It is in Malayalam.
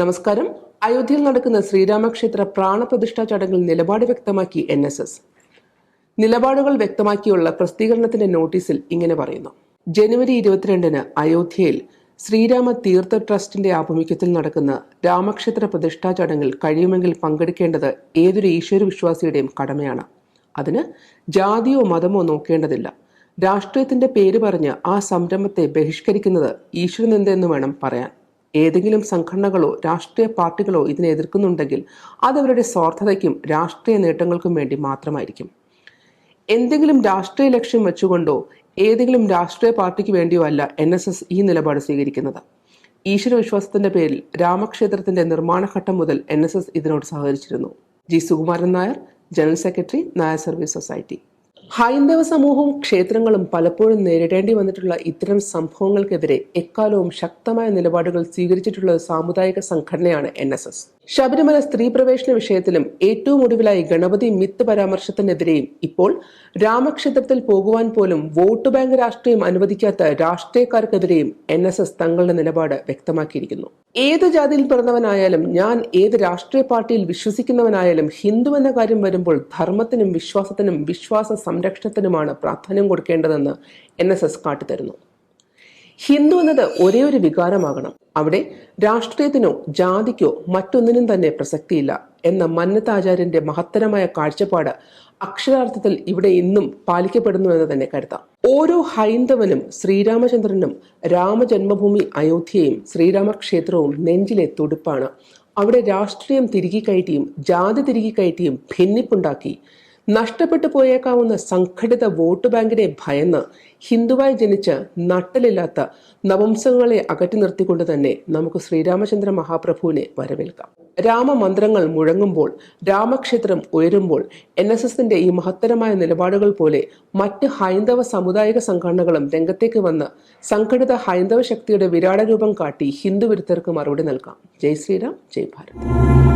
നമസ്കാരം. അയോധ്യയിൽ നടക്കുന്ന ശ്രീരാമക്ഷേത്ര പ്രാണപ്രതിഷ്ഠാ ചടങ്ങിൽ നിലപാട് വ്യക്തമാക്കി എൻ എസ് എസ്. നിലപാടുകൾ വ്യക്തമാക്കിയുള്ള പ്രസിദ്ധീകരണത്തിന്റെ നോട്ടീസിൽ ഇങ്ങനെ പറയുന്നു. ജനുവരി ഇരുപത്തിരണ്ടിന് അയോധ്യയിൽ ശ്രീരാമ തീർത്ഥ ട്രസ്റ്റിന്റെ ആഭിമുഖ്യത്തിൽ നടക്കുന്ന രാമക്ഷേത്ര പ്രതിഷ്ഠാ ചടങ്ങിൽ കഴിയുമെങ്കിൽ പങ്കെടുക്കേണ്ടത് ഏതൊരു ഈശ്വര വിശ്വാസിയുടെയും കടമയാണ്. അതിന് ജാതിയോ മതമോ നോക്കേണ്ടതില്ല. രാഷ്ട്രീയത്തിന്റെ പേര് പറഞ്ഞ് ആ സംരംഭത്തെ ബഹിഷ്കരിക്കുന്നത് ഈശ്വരനെന്തെന്ന് വേണം പറയാൻ. ഏതെങ്കിലും സംഘടനകളോ രാഷ്ട്രീയ പാർട്ടികളോ ഇതിനെ എതിർക്കുന്നുണ്ടെങ്കിൽ അതവരുടെ സ്വാർത്ഥതയ്ക്കും രാഷ്ട്രീയ നേട്ടങ്ങൾക്കും വേണ്ടി മാത്രമായിരിക്കും. എന്തെങ്കിലും രാഷ്ട്രീയ ലക്ഷ്യം വെച്ചുകൊണ്ടോ ഏതെങ്കിലും രാഷ്ട്രീയ പാർട്ടിക്ക് വേണ്ടിയോ അല്ല എൻ എസ് എസ് ഈ നിലപാട് സ്വീകരിക്കുന്നത്. ഈശ്വരവിശ്വാസത്തിന്റെ പേരിൽ രാമക്ഷേത്രത്തിന്റെ നിർമ്മാണഘട്ടം മുതൽ എൻ എസ് എസ് ഇതിനോട് സഹകരിച്ചിരുന്നു. G Sukumaran Nair general secretary Nair service society. ഹൈന്ദവ സമൂഹവും ക്ഷേത്രങ്ങളും പലപ്പോഴും നേരിടേണ്ടി വന്നിട്ടുള്ള ഇത്തരം സംഭവങ്ങൾക്കെതിരെ എക്കാലവും ശക്തമായ നിലപാടുകൾ സ്വീകരിച്ചിട്ടുള്ള സാമുദായിക സംഘടനയാണ് എൻ ശബരിമല സ്ത്രീ പ്രവേശന വിഷയത്തിലും ഏറ്റവും ഒടുവിലായി ഗണപതി മിത്ത് പരാമർശത്തിനെതിരെയും ഇപ്പോൾ രാമക്ഷേത്രത്തിൽ പോകുവാൻ പോലും വോട്ട് ബാങ്ക് രാഷ്ട്രീയം അനുവദിക്കാത്ത രാഷ്ട്രീയക്കാർക്കെതിരെയും എൻ എസ് എസ് തങ്ങളുടെ നിലപാട് വ്യക്തമാക്കിയിരിക്കുന്നു. ഏത് ജാതിയിൽ പിറന്നവനായാലും ഞാൻ ഏത് രാഷ്ട്രീയ പാർട്ടിയിൽ വിശ്വസിക്കുന്നവനായാലും ഹിന്ദു എന്ന കാര്യം വരുമ്പോൾ ധർമ്മത്തിനും വിശ്വാസത്തിനും വിശ്വാസ സംരക്ഷണത്തിനുമാണ് പ്രാധാന്യം കൊടുക്കേണ്ടതെന്ന് എൻ എസ് എസ് കാട്ടിത്തരുന്നു. ഹിന്ദു എന്നത് ഒരേ ഒരു വികാരമാകണം. അവിടെ രാഷ്ട്രീയത്തിനോ ജാതിക്കോ മറ്റൊന്നിനും തന്നെ പ്രസക്തിയില്ല. എന്ന മന്നത്താചാര്യന്റെ മഹത്തരമായ കാഴ്ചപ്പാട് അക്ഷരാർത്ഥത്തിൽ ഇവിടെ ഇന്നും പാലിക്കപ്പെടുന്നു എന്ന് തന്നെ കരുതാം. ഓരോ ഹൈന്ദവനും ശ്രീരാമചന്ദ്രനും രാമജന്മഭൂമി അയോധ്യയും ശ്രീരാമക്ഷേത്രവും നെഞ്ചിലെ തുടുപ്പാണ്. അവിടെ രാഷ്ട്രീയം തിരികെ കയറ്റിയും ജാതി തിരികെ കയറ്റിയും ഭിന്നിപ്പുണ്ടാക്കി. നഷ്ടപ്പെട്ടു പോയേക്കാവുന്ന സംഘടിത വോട്ട് ബാങ്കിനെ ഭയന്ന് ഹിന്ദുവായി ജനിച്ച് നട്ടലില്ലാത്ത നവംസങ്ങളെ അകറ്റി നിർത്തിക്കൊണ്ട് തന്നെ നമുക്ക് ശ്രീരാമചന്ദ്ര മഹാപ്രഭുവിനെ വരവേൽക്കാം. രാമമന്ത്രങ്ങൾ മുഴങ്ങുമ്പോൾ രാമക്ഷേത്രം ഉയരുമ്പോൾ എൻ എസ് എസിന്റെ ഈ മഹത്തരമായ നിലപാടുകൾ പോലെ മറ്റ് ഹൈന്ദവ സാമുദായിക സംഘടനകളും രംഗത്തേക്ക് വന്ന് സംഘടിത ഹൈന്ദവ ശക്തിയുടെ വിരാട രൂപം കാട്ടി ഹിന്ദു വിരുദ്ധർക്ക് മറുപടി നൽകാം. ജയ് ശ്രീരാം ജയ് ഭാരത്.